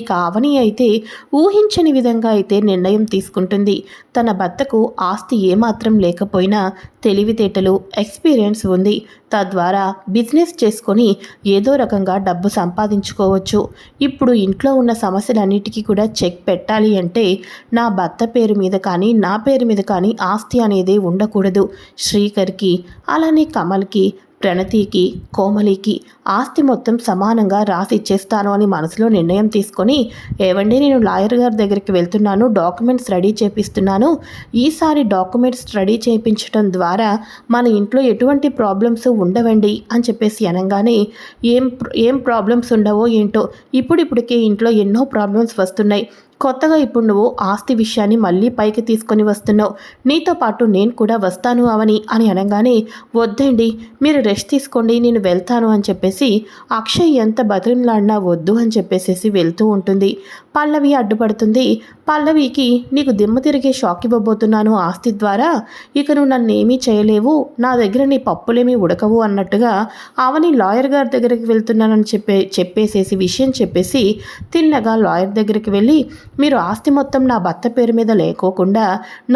ఇక అవని అయితే ఊహించని విధంగా అయితే నిర్ణయం తీసుకుంటుంది. తన భర్తకు ఆస్తి ఏమాత్రం లేకపోయినా తెలివితేటలు ఎక్స్పీరియన్స్ ఉంది. తద్వారా బిజినెస్ చేసుకొని ఏదో రకంగా డబ్బు సంపాదించుకోవచ్చు. ఇప్పుడు ఇంట్లో ఉన్న సమస్యలన్నిటికీ కూడా చెక్ పెట్టాలి అంటే నా భర్త పేరు మీద కానీ నా పేరు మీద కానీ ఆస్తి అనేది ఉండకూడదు. శ్రీకర్కి అలానే కమల్కి ప్రణతికి కోమలికి ఆస్తి మొత్తం సమానంగా రాసి ఇచ్చేస్తాను అని మనసులో నిర్ణయం తీసుకొని ఏవండి నేను లాయర్ గారి దగ్గరికి వెళ్తున్నాను డాక్యుమెంట్స్ రెడీ చేపిస్తున్నాను. ఈసారి డాక్యుమెంట్స్ రెడీ చేయించడం ద్వారా మన ఇంట్లో ఎటువంటి ప్రాబ్లమ్స్ ఉండవండి అని చెప్పేసి అనగానే ఏం ఏం ప్రాబ్లమ్స్ ఉండవో ఏంటో ఇప్పుడిప్పుడికే ఇంట్లో ఎన్నో ప్రాబ్లమ్స్ వస్తున్నాయి. కొత్తగా ఇప్పుడు నువ్వు ఆస్తి విషయాన్ని మళ్ళీ పైకి తీసుకొని వస్తున్నావు. నీతో పాటు నేను కూడా వస్తాను అవని అని అనగానే వద్దండి మీరు రెస్ట్ తీసుకోండి నేను వెళ్తాను అని చెప్పేసి అక్షయ్ ఎంత బతిలాడినా వద్దు అని చెప్పేసేసి వెళ్తూ ఉంటుంది. పల్లవి అడ్డుపడుతుంది. పల్లవికి నీకు దిమ్మ తిరిగే షాక్ ఇవ్వబోతున్నాను ఆస్తి ద్వారా. ఇక నువ్వు నన్ను ఏమీ చేయలేవు. నా దగ్గర నీ పప్పులేమీ ఉడకవు అన్నట్టుగా అవని లాయర్ గారి దగ్గరికి వెళ్తున్నానని చెప్పే చెప్పేసేసి విషయం చెప్పేసి తిన్నగా లాయర్ దగ్గరికి వెళ్ళి మీరు ఆస్తి మొత్తం నా భర్త పేరు మీద లేకోకుండా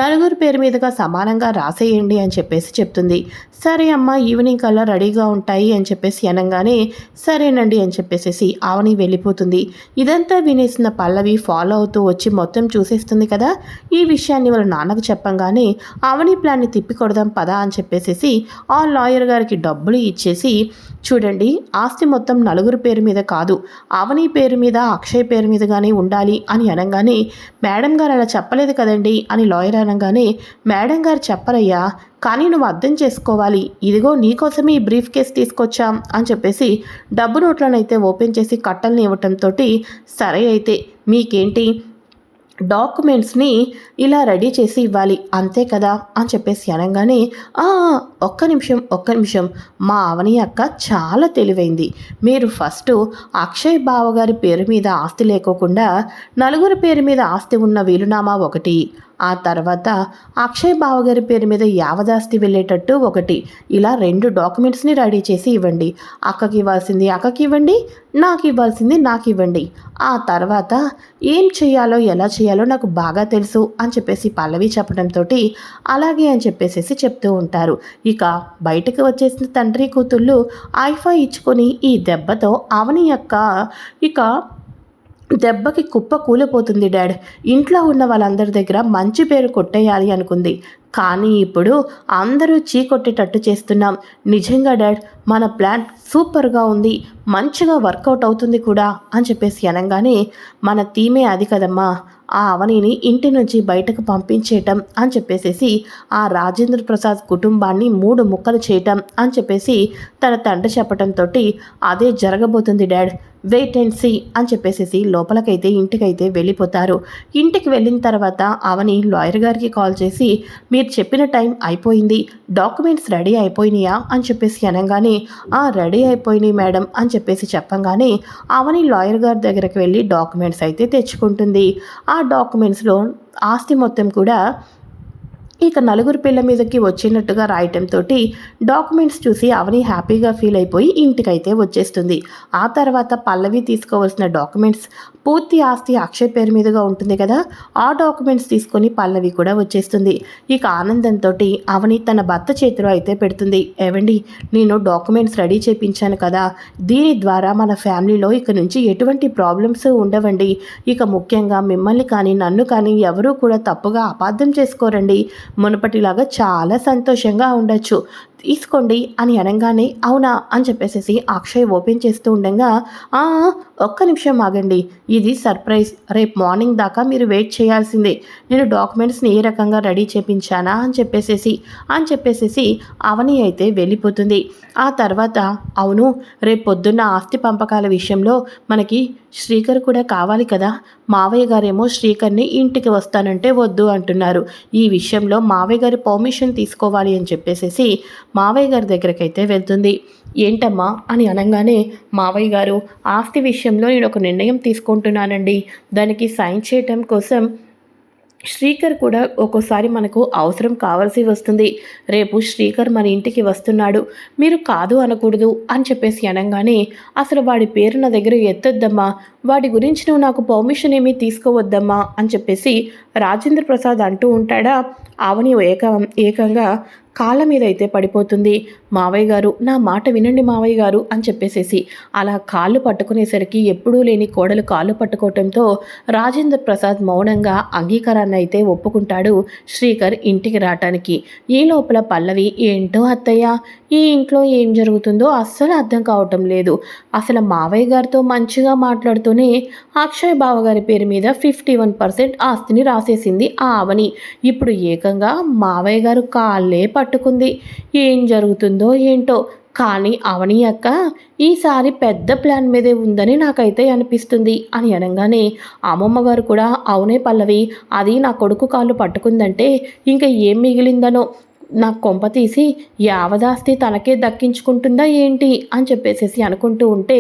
నలుగురు పేరు మీదుగా సమానంగా రాసేయండి అని చెప్పేసి చెప్తుంది. సరే అమ్మ ఈవినింగ్ కల్లా రెడీగా ఉంటాయి అని చెప్పేసి అనగానే సరేనండి అని చెప్పేసి ఆవని వెళ్ళిపోతుంది. ఇదంతా వినేసిన పల్లవి ఫాలో అవుతూ వచ్చి మొత్తం చూసేస్తుంది కదా. ఈ విషయాన్ని వాళ్ళ నాన్నకు చెప్పంగానే ఆవని ప్లాన్ని తిప్పికొడదాం పదా అని చెప్పేసి ఆ లాయర్ గారికి డబ్బులు ఇచ్చేసి చూడండి ఆస్తి మొత్తం నలుగురు పేరు మీద కాదు ఆవని పేరు మీద అక్షయ్ పేరు మీద కానీ ఉండాలి అని అనగానే మేడం గారు అలా చెప్పలేదు కదండి అని లాయర్ అనగానే మేడం గారు చెప్పరయ్యా కానీ నువ్వు అర్థం చేసుకోవాలి. ఇదిగో నీకోసమే ఈ బ్రీఫ్ కేస్ తీసుకొచ్చాం అని చెప్పేసి డబ్బు నోట్లనైతే ఓపెన్ చేసి కట్టల్ని ఇవ్వటంతో సరే అయితే మీకేంటి? డాక్యుమెంట్స్ని ఇలా రెడీ చేసి ఇవ్వాలి. అంతే కదా? అని చెప్పేసి అనగానే ఒక్క నిమిషం ఒక్క నిమిషం. మా అవని అక్క చాలా తెలివైంది. మీరు ఫస్ట్ అక్షయ్ బావగారి పేరు మీద ఆస్తి లేకోకుండా నలుగురు పేరు మీద ఆస్తి ఉన్న వీలునామా ఒకటి. ఆ తర్వాత అక్షయ్ బావగారి పేరు మీద యావదాస్తి వెళ్ళేటట్టు ఒకటి. ఇలా రెండు డాక్యుమెంట్స్ని రెడీ చేసి ఇవ్వండి. అక్కకి ఇవ్వాల్సింది అక్కకి ఇవ్వండి నాకు ఇవ్వాల్సింది నాకు ఇవ్వండి. ఆ తర్వాత ఏం చేయాలో ఎలా చేయాలో నాకు బాగా తెలుసు అని చెప్పేసి పల్లవి చెప్పడంతో అలాగే అని చెప్పేసి చెప్తూ ఉంటారు. ఇక బయటకు వచ్చేసిన తండ్రి కూతుళ్ళు ఐఫా ఇచ్చుకొని ఈ దెబ్బతో అవని యొక్క ఇక దెబ్బకి కుప్ప కూలిపోతుంది డాడ్. ఇంట్లో ఉన్న వాళ్ళందరి దగ్గర మంచి పేరు కొట్టేయాలి అనుకుంది. కానీ ఇప్పుడు అందరూ చీకొట్టేటట్టు చేస్తున్నాం. నిజంగా డాడ్ మన ప్లాన్ సూపర్గా ఉంది. మంచిగా వర్కౌట్ అవుతుంది కూడా అని చెప్పేసి అనగానే మన థీమే అది కదమ్మా ఆ అవనిని ఇంటి నుంచి బయటకు పంపించేయటం అని చెప్పేసేసి ఆ రాజేంద్ర ప్రసాద్ కుటుంబాన్ని మూడు ముక్కలు చేయటం అని చెప్పేసి తన తండ్రి చెప్పడంతో అదే జరగబోతుంది డాడ్. వెయిట్ అండ్ సీ అని చెప్పేసి లోపలికైతే ఇంటికైతే వెళ్ళిపోతారు. ఇంటికి వెళ్ళిన తర్వాత అవని లాయర్ గారికి కాల్ చేసి మీరు చెప్పిన టైం అయిపోయింది. డాక్యుమెంట్స్ రెడీ అయిపోయినాయా? అని చెప్పేసి అనగానే ఆ రెడీ అయిపోయినాయి మేడం అని చెప్పేసి చెప్పంగానే అవని లాయర్ గారి దగ్గరికి వెళ్ళి డాక్యుమెంట్స్ అయితే తెచ్చుకుంటుంది. ఆ డాక్యుమెంట్స్లో ఆస్తి మొత్తం కూడా ఇక నలుగురు పిల్ల మీదకి వచ్చినట్టుగా రాయటంతో డాక్యుమెంట్స్ చూసి అవని హ్యాపీగా ఫీల్ అయిపోయి ఇంటికైతే వచ్చేస్తుంది. ఆ తర్వాత పల్లవి తీసుకోవాల్సిన డాక్యుమెంట్స్ పూర్తి ఆస్తి అక్షయ్ పేరు మీదుగా ఉంటుంది కదా ఆ డాక్యుమెంట్స్ తీసుకొని పల్లవి కూడా వచ్చేస్తుంది. ఇక ఆనందంతో అవని తన భర్త చేతిలో అయితే పెడుతుంది. ఏవండి నేను డాక్యుమెంట్స్ రెడీ చేయించాను కదా దీని ద్వారా మన ఫ్యామిలీలో ఇక నుంచి ఎటువంటి ప్రాబ్లమ్స్ ఉండవండి. ఇక ముఖ్యంగా మిమ్మల్ని కానీ నన్ను కానీ ఎవరూ కూడా తప్పుగా అపార్థం చేసుకోరండి. మునుపటిలాగా చాలా సంతోషంగా ఉండొచ్చు. తీసుకోండి అని అనగానే అవునా? అని చెప్పేసి అక్షయ్ ఓపెన్ చేస్తూ ఉండగా ఒక్క నిమిషం ఆగండి. ఇది సర్ప్రైజ్. రేపు మార్నింగ్ దాకా మీరు వెయిట్ చేయాల్సిందే. నేను డాక్యుమెంట్స్ని ఏ రకంగా రెడీ చేపించానా? అని చెప్పేసేసి అని చెప్పేసేసి అవని అయితే వెళ్ళిపోతుంది. ఆ తర్వాత అవును రేపు పొద్దున్న ఆస్తి పంపకాల విషయంలో మనకి శ్రీకర్ కూడా కావాలి కదా. మావయ్య గారేమో శ్రీకర్ని ఇంటికి వస్తానంటే వద్దు అంటున్నారు. ఈ విషయంలో మావయ్య గారి పర్మిషన్ తీసుకోవాలి అని చెప్పేసేసి మావయ్య గారి దగ్గరకైతే వెళ్తుంది. ఏంటమ్మా అని అనగానే మావయ్య గారు ఆస్తి విషయంలో నేను ఒక నిర్ణయం తీసుకుంటున్నానండి. దానికి సైన్ చేయటం కోసం శ్రీకర్ కూడా ఒక్కోసారి మనకు అవసరం కావాల్సి వస్తుంది. రేపు శ్రీకర్ మన ఇంటికి వస్తున్నాడు. మీరు కాదు అనకూడదు అని చెప్పేసి అనగానే అసలు వాడి పేరు నా దగ్గర ఎత్తొద్దమ్మా. వాడి గురించి నువ్వు నాకు పర్మిషన్ ఏమీ తీసుకోవద్దమ్మా అని చెప్పేసి రాజేంద్ర ప్రసాద్ అంటూ ఉంటాడా? ఆవని ఏక ఏకంగా కాళ్ళ మీద అయితే పడిపోతుంది. మావయ్య గారు నా మాట వినండి మావయ్య గారు అని చెప్పేసేసి అలా కాళ్ళు పట్టుకునేసరికి ఎప్పుడూ లేని కోడలు కాళ్ళు పట్టుకోవటంతో రాజేంద్ర ప్రసాద్ మౌనంగా అంగీకారాన్ని అయితే ఒప్పుకుంటాడు శ్రీకర్ ఇంటికి రావటానికి. ఈ లోపల పల్లవి ఏంటో అత్తయ్య ఈ ఇంట్లో ఏం జరుగుతుందో అస్సలు అర్థం కావటం లేదు. అసలు మావయ్య గారితో మంచిగా మాట్లాడుతూనే అక్షయ్ బావగారి పేరు మీద ఫిఫ్టీ వన్ పర్సెంట్ ఆస్తిని రాసేసింది ఆ అవని. ఇప్పుడు ఏకంగా మావయ్య గారు కాళ్ళే పట్టుకుంది. ఏం జరుగుతుందో? ఏంటో. కానీ అవని అక్క ఈసారి పెద్ద ప్లాన్ మీదే ఉందని నాకైతే అనిపిస్తుంది అని అనగానే అమ్మమ్మ గారు కూడా అవునే పల్లవి అది నా కొడుకు కాళ్ళు పట్టుకుందంటే ఇంకా ఏం మిగిలిందనో. నా కొంప తీసి యావదాస్తి తనకే దక్కించుకుంటుందా ఏంటి? అని చెప్పేసేసి అనుకుంటూ ఉంటే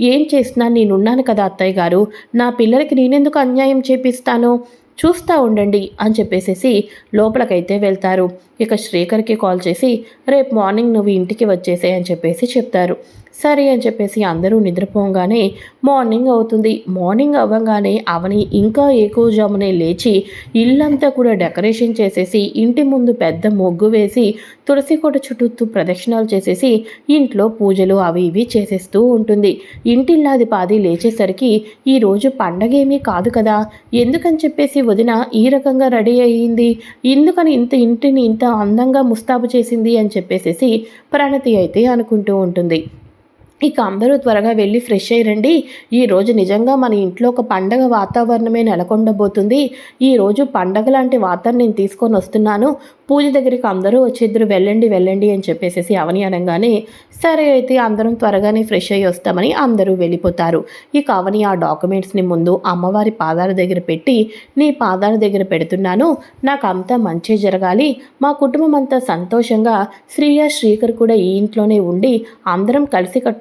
ఏం చేసినా నేనున్నాను కదా అత్తయ్య గారు. నా పిల్లలకి నేనెందుకు అన్యాయం చేపిస్తాను? చూస్తూ ఉండండి అని చెప్పేసేసి లోపలికైతే వెళ్తారు. ఇక శ్రీకర్కి కాల్ చేసి రేపు మార్నింగ్ నువ్వు ఇంటికి వచ్చేసే అని చెప్పేసి చెప్తారు. సరే అని చెప్పేసి అందరూ నిద్రపోగానే మార్నింగ్ అవుతుంది. మార్నింగ్ అవ్వగానే అవని ఇంకా ఎక్కువజామునే లేచి ఇల్లంతా కూడా డెకరేషన్ చేసేసి ఇంటి ముందు పెద్ద మొగ్గు వేసి తులసి కోట చుట్టూ ప్రదక్షిణాలు చేసేసి ఇంట్లో పూజలు అవి ఇవి చేసేస్తూ ఉంటుంది. ఇంటిల్లాది పాది లేచేసరికి ఈరోజు పండగేమీ కాదు కదా. ఎందుకని చెప్పేసి వదిన ఈ రకంగా రెడీ అయ్యింది? ఎందుకని ఇంత ఇంటిని ఇంత అందంగా ముస్తాబు చేసింది అని చెప్పేసేసి ప్రణతి అయితే అనుకుంటూ ఉంటుంది. ఇక అందరూ త్వరగా వెళ్ళి ఫ్రెష్ అయ్యండి ఈరోజు నిజంగా మన ఇంట్లో ఒక పండగ వాతావరణమే నెలకొండబోతుంది. ఈరోజు పండగ లాంటి వాతావరణం నేను తీసుకొని వస్తున్నాను. పూజ దగ్గరికి అందరూ వచ్చేద్దరు వెళ్ళండి వెళ్ళండి అని చెప్పేసి అవని అనగానే సరే అయితే అందరం త్వరగానే ఫ్రెష్ అయ్యి వస్తామని అందరూ వెళ్ళిపోతారు. ఇక అవని ఆ డాక్యుమెంట్స్ని ముందు అమ్మవారి పాదాల దగ్గర పెట్టి నీ పాదాల దగ్గర పెడుతున్నాను. నాకు అంతా మంచి జరగాలి. మా కుటుంబం అంతా సంతోషంగా శ్రీయ శ్రీకర్ కూడా ఈ ఇంట్లోనే ఉండి అందరం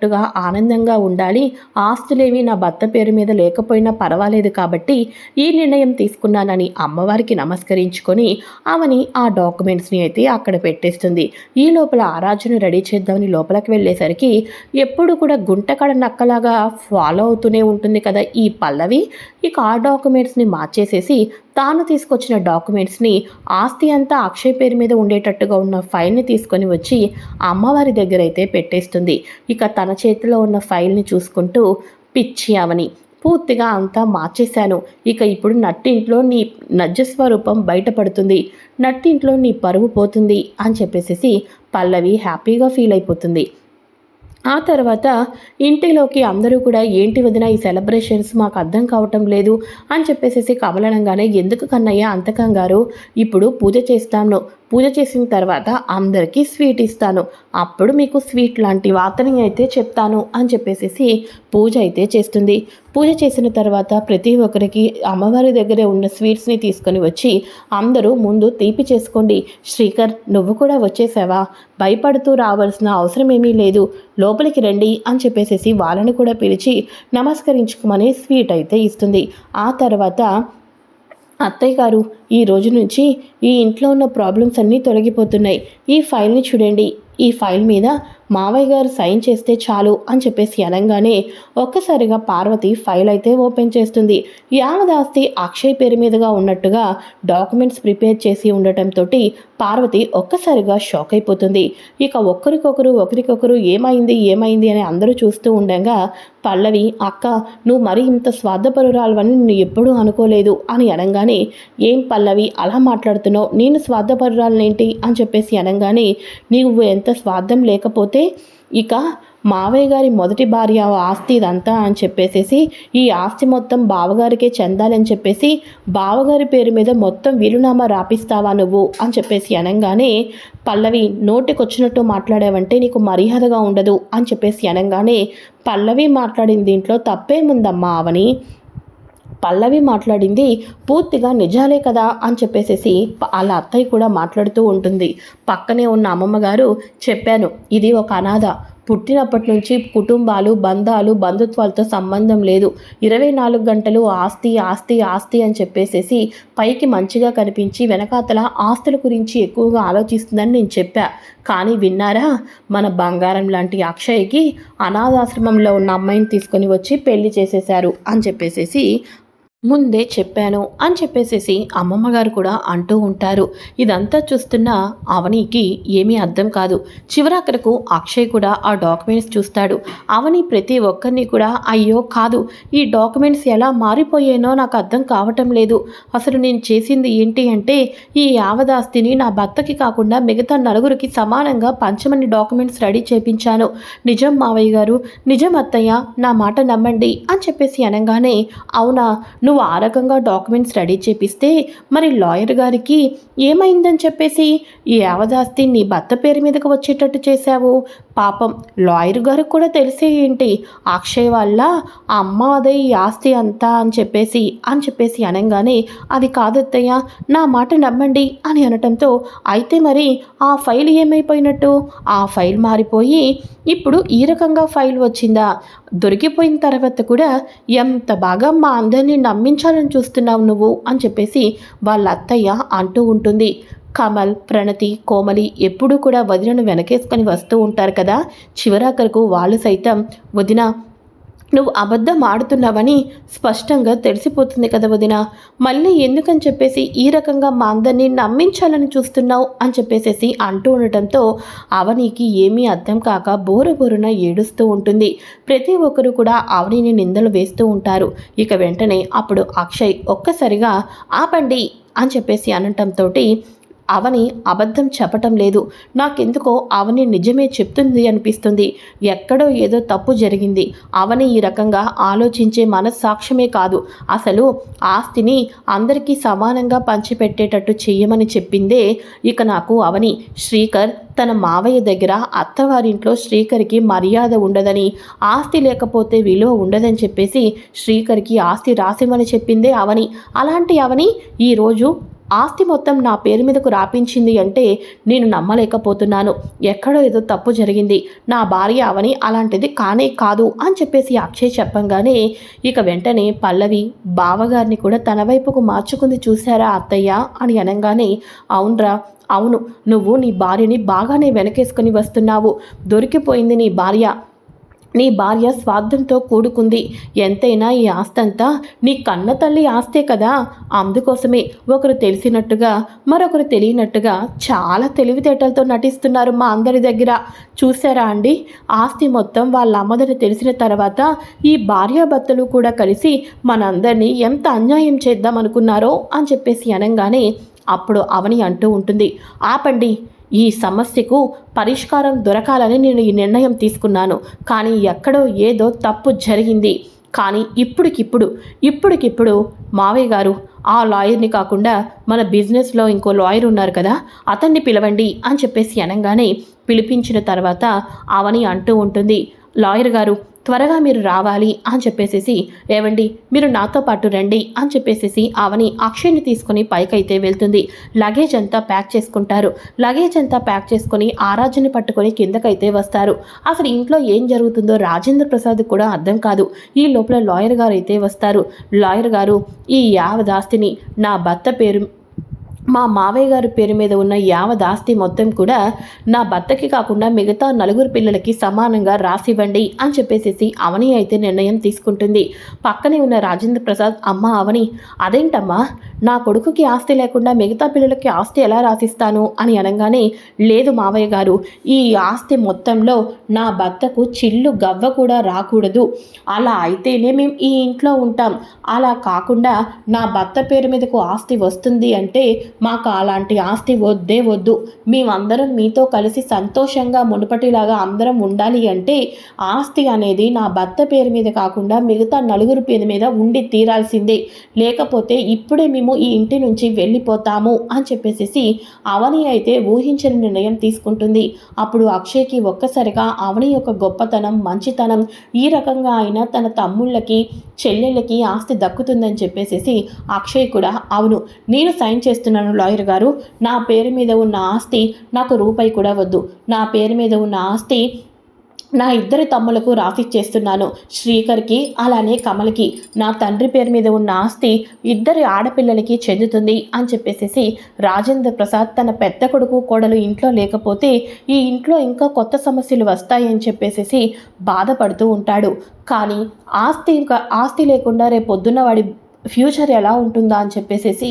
ఉన్నట్లుగా ఆనందంగా ఉండాలి. ఆస్తులేవి నా భర్త పేరు మీద లేకపోయినా పర్వాలేదు కాబట్టి ఈ నిర్ణయం తీసుకున్నానని అమ్మవారికి నమస్కరించుకొని ఆమెని ఆ డాక్యుమెంట్స్ని అయితే అక్కడ పెట్టేస్తుంది. ఈ లోపల ఆరాజును రెడీ చేద్దామని లోపలికి వెళ్ళేసరికి ఎప్పుడు కూడా గుంటకడ నక్కలాగా ఫాలో అవుతూనే ఉంటుంది కదా ఈ పల్లవి. ఇక ఆ డాక్యుమెంట్స్ని మార్చేసేసి తాను తీసుకొచ్చిన డాక్యుమెంట్స్ని ఆస్తి అంతా అక్షయ్ పేరు మీద ఉండేటట్టుగా ఉన్న ఫైల్ని తీసుకొని వచ్చి అమ్మవారి దగ్గర అయితే పెట్టేస్తుంది. ఇక తన చేతిలో ఉన్న ఫైల్ని చూసుకుంటూ పిచ్చి అవని పూర్తిగా అంతా మార్చేశాను. ఇక ఇప్పుడు నట్టింట్లో నీ నజ్జస్వరూపం బయటపడుతుంది. నట్టింట్లో నీ పరువు పోతుంది అని చెప్పేసి పల్లవి హ్యాపీగా ఫీల్ అయిపోతుంది. ఆ తర్వాత ఇంటిలోకి అందరూ కూడా ఏంటి వదిన ఈ సెలబ్రేషన్స్ మాకు అర్థం కావటం లేదు అని చెప్పేసి కమలనంగానే ఎందుకు కన్నయ్య అంత కంగారు? ఇప్పుడు పూజ చేస్తాను. పూజ చేసిన తర్వాత అందరికీ స్వీట్ ఇస్తాను. అప్పుడు మీకు స్వీట్ లాంటి వార్తని అయితే చెప్తాను అని చెప్పేసి పూజ అయితే చేస్తుంది. పూజ చేసిన తర్వాత ప్రతి ఒక్కరికి అమ్మవారి దగ్గరే ఉన్న స్వీట్స్ని తీసుకొని వచ్చి అందరూ ముందు తీపి చేసుకోండి. శ్రీకర్ నువ్వు కూడా వచ్చేసావా? భయపడుతూ రావాల్సిన అవసరం ఏమీ లేదు. లోపలికి రండి అని చెప్పేసి వాళ్ళని కూడా పిలిచి నమస్కరించుకోమని స్వీట్ అయితే ఇస్తుంది. ఆ తర్వాత అత్తయ్య గారు ఈ రోజు నుంచి ఈ ఇంట్లో ఉన్న ప్రాబ్లమ్స్ అన్నీ తొలగిపోతున్నాయి. ఈ ఫైల్ని చూడండి. ఈ ఫైల్ మీద మావయ్య గారు సైన్ చేస్తే చాలు అని చెప్పేసి అనగానే ఒక్కసారిగా పార్వతి ఫైల్ అయితే ఓపెన్ చేస్తుంది. యావదాస్తి అక్షయ్ పేరు మీదుగా ఉన్నట్టుగా డాక్యుమెంట్స్ ప్రిపేర్ చేసి ఉండటంతో పార్వతి ఒక్కసారిగా షాక్ అయిపోతుంది. ఇక ఒకరికొకరు ఒకరికొకరు ఏమైంది ఏమైంది అని అందరూ చూస్తూ ఉండగా పల్లవి అక్క నువ్వు మరి ఇంత స్వార్థపరురాలవని నేను ఎప్పుడూ అనుకోలేదు అని అనగానే ఏం పల్లవి అలా మాట్లాడుతున్నావు నేను స్వార్థపరురాలనేంటి అని చెప్పేసి అనగానే నువ్వు ఎంత స్వార్థం లేకపోతే ఇక మావయ్య గారి మొదటి భార్య ఆస్తి ఇదంతా అని చెప్పేసేసి ఈ ఆస్తి మొత్తం బావగారికే చెందాలని చెప్పేసి బావగారి పేరు మీద మొత్తం వీలునామా రాపిస్తావా నువ్వు అని చెప్పేసి అనగానే పల్లవి నోటికొచ్చినట్టు మాట్లాడావంటే నీకు మర్యాదగా ఉండదు అని చెప్పేసి అనగానే పల్లవి మాట్లాడిన దీంట్లో తప్పేముందమ్మా అవని? పల్లవి మాట్లాడింది పూర్తిగా నిజాలే కదా అని చెప్పేసేసి వాళ్ళ అత్తయ్య కూడా మాట్లాడుతూ ఉంటుంది. పక్కనే ఉన్న అమ్మమ్మ గారు చెప్పాను ఇది ఒక అనాథ. పుట్టినప్పటి నుంచి కుటుంబాలు బంధాలు బంధుత్వాలతో సంబంధం లేదు. ఇరవై నాలుగు గంటలు ఆస్తి ఆస్తి ఆస్తి అని చెప్పేసేసి పైకి మంచిగా కనిపించి వెనకాతల ఆస్తుల గురించి ఎక్కువగా ఆలోచిస్తుందని నేను చెప్పా. కానీ విన్నారా మన బంగారం లాంటి అక్షయ్కి అనాథాశ్రమంలో ఉన్న అమ్మాయిని తీసుకొని వచ్చి పెళ్ళి చేసేశారు అని చెప్పేసేసి ముందే చెప్పాను అని చెప్పేసేసి అమ్మమ్మ గారు కూడా అంటూ ఉంటారు. ఇదంతా చూస్తున్న అవనికి ఏమీ అర్థం కాదు. చివరాఖరకు అక్షయ్ కూడా ఆ డాక్యుమెంట్స్ చూస్తాడు. అవని ప్రతి ఒక్కరిని కూడా అయ్యో కాదు ఈ డాక్యుమెంట్స్ ఎలా మారిపోయానో నాకు అర్థం కావటం లేదు. అసలు నేను చేసింది ఏంటి అంటే ఈ యావదాస్తిని నా భర్తకి కాకుండా మిగతా నలుగురికి సమానంగా పంచమని డాక్యుమెంట్స్ రెడీ చేపించాను. నిజం మావయ్య గారు నిజం అత్తయ్య నా మాట నమ్మండి అని చెప్పేసి అనగానే అవునా నువ్వు ఆ రకంగా డాక్యుమెంట్స్ రెడీ చేపిస్తే మరి లాయర్ గారికి ఏమైందని చెప్పేసి ఈ యావదాస్తి నీ భర్త పేరు మీదకి వచ్చేటట్టు చేశావు? పాపం. లాయర్ గారికి కూడా తెలిసే ఏంటి? అక్షయ్ వల్ల అమ్మ అదే ఈ ఆస్తి అంతా అని చెప్పేసి అని చెప్పేసి అనగానే అది కాదత్తయ్య నా మాట నమ్మండి అని అనటంతో అయితే మరి ఆ ఫైల్ ఏమైపోయినట్టు? ఆ ఫైల్ మారిపోయి ఇప్పుడు ఈ రకంగా ఫైల్ వచ్చిందా? దొరికిపోయిన తర్వాత కూడా ఎంత బాగా మా అందరినీ నమ్మించాలని చూస్తున్నావు నువ్వు? అని చెప్పేసి వాళ్ళ అత్తయ్య అంటూ ఉంటుంది. కమల్ ప్రణతి కోమలి ఎప్పుడూ కూడా వదినను వెనకేసుకొని వస్తూ ఉంటారు కదా. చివరాఖరకు వాళ్ళు సైతం వదిన నువ్వు అబద్ధం ఆడుతున్నావని స్పష్టంగా తెలిసిపోతుంది కదా వదిన. మళ్ళీ ఎందుకని చెప్పేసి ఈ రకంగా మా అందరినీ నమ్మించాలని చూస్తున్నావు? అని చెప్పేసేసి అంటూ ఉండటంతో అవనికి ఏమీ అర్థం కాక బోరు బోరున ఏడుస్తూ ఉంటుంది. ప్రతి ఒక్కరు కూడా అవనిని నిందలు వేస్తూ ఉంటారు. ఇక వెంటనే అప్పుడు అక్షయ్ ఒక్కసారిగా ఆపండి అని చెప్పేసి అనటంతో అవని అబద్ధం చెప్పటం లేదు. నాకెందుకో అవని నిజమే చెప్తుంది అనిపిస్తుంది. ఎక్కడో ఏదో తప్పు జరిగింది. అవని ఈ రకంగా ఆలోచించే మనస్సాక్ష్యమే కాదు. అసలు ఆస్తిని అందరికీ సమానంగా పంచిపెట్టేటట్టు చెయ్యమని చెప్పిందే ఇక నాకు అవని. శ్రీకర్ తన మావయ్య దగ్గర అత్తవారింట్లో శ్రీకర్కి మర్యాద ఉండదని ఆస్తి లేకపోతే విలువ ఉండదని చెప్పేసి శ్రీకర్కి ఆస్తి రాసిమని చెప్పిందే అవని. అలాంటి అవని ఈరోజు ఆస్తి మొత్తం నా పేరు మీదకు రాపించింది అంటే నేను నమ్మలేకపోతున్నాను. ఎక్కడో ఏదో తప్పు జరిగింది. నా భార్య అవని అలాంటిది కానే కాదు అని చెప్పేసి అక్షయ్ చెప్పంగానే ఇక వెంటనే పల్లవి బావగారిని కూడా తన వైపుకు మార్చుకుంది చూశారా అత్తయ్య అని అనగానే అవునరా అవును. నువ్వు నీ భార్యని బాగానే వెనకేసుకొని వస్తున్నావు. దొరికిపోయింది నీ భార్య. నీ భార్య స్వార్థంతో కూడుకుంది. ఎంతైనా ఈ ఆస్తంతా నీ కన్న తల్లి ఆస్తే కదా. అందుకోసమే ఒకరు తెలిసినట్టుగా మరొకరు తెలియనట్టుగా చాలా తెలివితేటలతో నటిస్తున్నారు మా అందరి దగ్గర. చూసారా అండి? ఆస్తి మొత్తం వాళ్ళ అమ్మదని తెలిసిన తర్వాత ఈ భార్యాభర్తలు కూడా కలిసి మనందరినీ ఎంత అన్యాయం చేద్దాం అనుకున్నారో అని చెప్పేసి అనగానే అప్పుడు అవని అంటూ ఉంటుంది. ఆపండి. ఈ సమస్యకు పరిష్కారం దొరకాలని నేను ఈ నిర్ణయం తీసుకున్నాను. కానీ ఎక్కడో ఏదో తప్పు జరిగింది. కానీ ఇప్పటికిప్పుడు ఇప్పటికిప్పుడు మావయ్య గారు ఆ లాయర్ని కాకుండా మన బిజినెస్లో ఇంకో లాయర్ ఉన్నారు కదా అతన్ని పిలవండి అని చెప్పేసి అనగానే పిలిపించిన తర్వాత అవని అంటూ ఉంటుంది. లాయర్ గారు త్వరగా మీరు రావాలి అని చెప్పేసేసి ఏవండి మీరు నాతో పాటు రండి అని చెప్పేసేసి ఆవని అక్షయ్ని తీసుకుని పైకైతే వెళ్తుంది. లగేజ్ అంతా ప్యాక్ చేసుకుంటారు. లగేజ్ అంతా ప్యాక్ చేసుకొని ఆరాధ్యని పట్టుకొని కిందకైతే వస్తారు. అసలు ఇంట్లో ఏం జరుగుతుందో రాజేంద్ర ప్రసాద్ కూడా అర్థం కాదు. ఈ లోపల లాయర్ గారు అయితే వస్తారు. లాయర్ గారు ఈ యావదాస్తిని నా భర్త పేరు మా మావయ్య గారి పేరు మీద ఉన్న యావదాస్తి ఆస్తి మొత్తం కూడా నా భర్తకి కాకుండా మిగతా నలుగురు పిల్లలకి సమానంగా రాసివ్వండి అని చెప్పేసి అవని అయితే నిర్ణయం తీసుకుంటుంది. పక్కనే ఉన్న రాజేంద్ర ప్రసాద్ అమ్మ అవని అదేంటమ్మా? నా కొడుకుకి ఆస్తి లేకుండా మిగతా పిల్లలకి ఆస్తి ఎలా రాసిస్తాను? అని అనగానే లేదు మావయ్య గారు ఈ ఆస్తి మొత్తంలో నా భర్తకు చిల్లు గవ్వ కూడా రాకూడదు. అలా అయితేనే మేము ఈ ఇంట్లో ఉంటాం. అలా కాకుండా నా భర్త పేరు మీదకు ఆస్తి వస్తుంది అంటే మాకు అలాంటి ఆస్తి వద్దే వద్దు. మేమందరం మీతో కలిసి సంతోషంగా మునుపటిలాగా అందరం ఉండాలి అంటే ఆస్తి అనేది నా భర్త పేరు మీద కాకుండా మిగతా నలుగురు పేరు మీద ఉండి తీరాల్సిందే. లేకపోతే ఇప్పుడే మేము ఈ ఇంటి నుంచి వెళ్ళిపోతాము అని చెప్పేసి అవని అయితే ఊహించిన నిర్ణయం తీసుకుంటుంది. అప్పుడు అక్షయ్కి ఒక్కసారిగా అవని యొక్క గొప్పతనం మంచితనం ఈ రకంగా అయినా తన తమ్ముళ్ళకి చెల్లెళ్ళకి ఆస్తి దక్కుతుందని చెప్పేసి అక్షయ్ కూడా అవును నేను సైన్ చేస్తున్నాను. లాయర్ గారు. నా పేరు మీద ఉన్న ఆస్తి నాకు రూపాయి కూడా వద్దు. నా పేరు మీద ఉన్న ఆస్తి నా ఇద్దరి తమ్ములకు రాఫీ చేస్తున్నాను. శ్రీకర్కి అలానే కమల్కి. నా తండ్రి పేరు మీద ఉన్న ఆస్తి ఇద్దరి ఆడపిల్లలకి చెందుతుంది అని చెప్పేసేసి రాజేంద్ర ప్రసాద్ తన పెద్ద కొడుకు కోడలు ఇంట్లో లేకపోతే ఈ ఇంట్లో ఇంకా కొత్త సమస్యలు వస్తాయని చెప్పేసేసి బాధపడుతూ ఉంటాడు. కానీ ఆస్తి ఇంకా ఆస్తి లేకుండా రేపు పొద్దున్న వాడి ఫ్యూచర్ ఎలా ఉంటుందా అని చెప్పేసేసి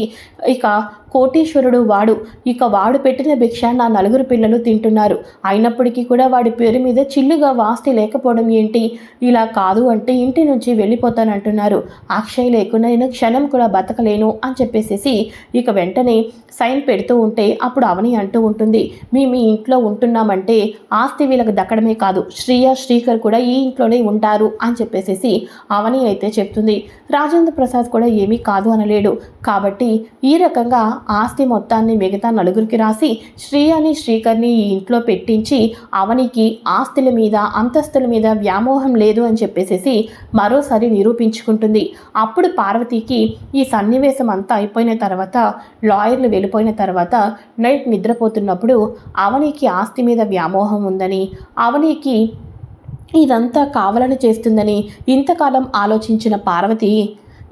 ఇక కోటీశ్వరుడు వాడు. ఇక వాడు పెట్టిన భిక్ష నా నలుగురు పిల్లలు తింటున్నారు. అయినప్పటికీ కూడా వాడి పేరు మీద చిల్లుగా వాస్తి లేకపోవడం ఏంటి? ఇలా కాదు అంటే ఇంటి నుంచి వెళ్ళిపోతానంటున్నారు. అక్షయ్ లేకుండా నేను క్షణం కూడా బతకలేను అని చెప్పేసేసి ఇక వెంటనే సైన్ పెడుతూ ఉంటే అప్పుడు అవని అంటూ ఉంటుంది. మీ మీ ఇంట్లో ఉంటున్నామంటే ఆస్తి వీళ్ళకి దక్కడమే కాదు. శ్రీయ శ్రీకర్ కూడా ఈ ఇంట్లోనే ఉంటారు అని చెప్పేసేసి అవని అయితే చెప్తుంది. రాజేంద్ర ప్రసాద్ కూడా ఏమీ కాదు అనలేడు. కాబట్టి ఈ రకంగా ఆస్తి మొత్తాన్ని మిగతా నలుగురికి రాసి శ్రీ అని శ్రీకర్ని ఈ ఇంట్లో పెట్టించి అవనికి ఆస్తుల మీద అంతస్తుల మీద వ్యామోహం లేదు అని చెప్పేసేసి మరోసారి నిరూపించుకుంటుంది. అప్పుడు పార్వతికి ఈ సన్నివేశం అంతా అయిపోయిన తర్వాత లాయర్లు వెళ్ళిపోయిన తర్వాత నైట్ నిద్రపోతున్నప్పుడు అవనికి ఆస్తి మీద వ్యామోహం ఉందని అవనికి ఇదంతా కావాలని చేస్తుందని ఇంతకాలం ఆలోచించిన పార్వతి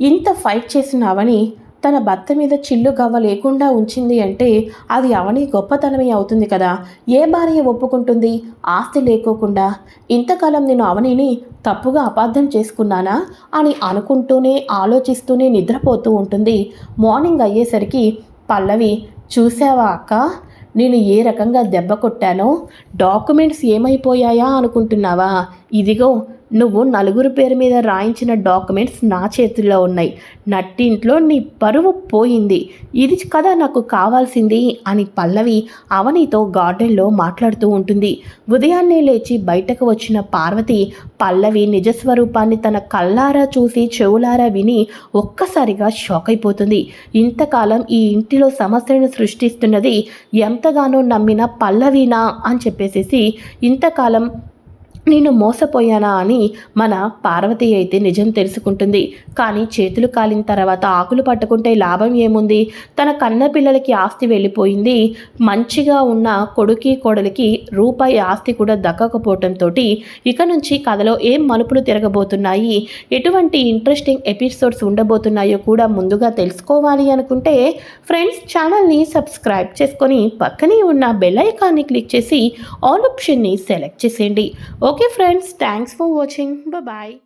ఇంత ఫైట్ చేసిన అవని తన భర్త మీద చిల్లు గవ్వ లేకుండా ఉంచింది అంటే అది అవని గొప్పతనమే అవుతుంది కదా. ఏ భార్య ఒప్పుకుంటుంది? ఆస్తి లేకోకుండా. ఇంతకాలం నేను అవనిని తప్పుగా అపార్థం చేసుకున్నానా? అని అనుకుంటూనే ఆలోచిస్తూనే నిద్రపోతూ ఉంటుంది. మార్నింగ్ అయ్యేసరికి పల్లవి చూసావా అక్క? నేను ఏ రకంగా దెబ్బ కొట్టానో? డాక్యుమెంట్స్ ఏమైపోయాయా అనుకుంటున్నావా? ఇదిగో నువ్వు నలుగురు పేరు మీద రాయించిన డాక్యుమెంట్స్ నా చేతుల్లో ఉన్నాయి. నట్టింట్లో నీ పరువు పోయింది. ఇది కదా నాకు కావాల్సింది అని పల్లవి అవనితో గార్డెన్లో మాట్లాడుతూ ఉంటుంది. ఉదయాన్నే లేచి బయటకు వచ్చిన పార్వతి పల్లవి నిజస్వరూపాన్ని తన కళ్ళారా చూసి చెవులారా విని ఒక్కసారిగా షాక్ అయిపోతుంది. ఇంతకాలం ఈ ఇంటిలో సమస్యలను సృష్టిస్తున్నది ఎంతగానో నమ్మిన పల్లవినా అని చెప్పేసేసి ఇంతకాలం నేను మోసపోయానా అని మన పార్వతి అయితే నిజం తెలుసుకుంటుంది. కానీ చేతులు కాలిన తర్వాత ఆకులు పట్టుకుంటే లాభం ఏముంది? తన కన్న పిల్లలకి ఆస్తి వెళ్ళిపోయింది. మంచిగా ఉన్న కొడుకి కోడలికి రూపాయి ఆస్తి కూడా దక్కకపోవటంతో ఇక నుంచి కథలో ఏం మలుపులు తిరగబోతున్నాయి? ఎటువంటి ఇంట్రెస్టింగ్ ఎపిసోడ్స్ ఉండబోతున్నాయో కూడా ముందుగా తెలుసుకోవాలి అనుకుంటే ఫ్రెండ్స్ ఛానల్ని సబ్స్క్రైబ్ చేసుకొని పక్కనే ఉన్న బెల్ ఐకాన్ని క్లిక్ చేసి ఆల్ ఆప్షన్ని సెలెక్ట్ చేసేయండి. Okay friends, thanks for watching. Bye bye.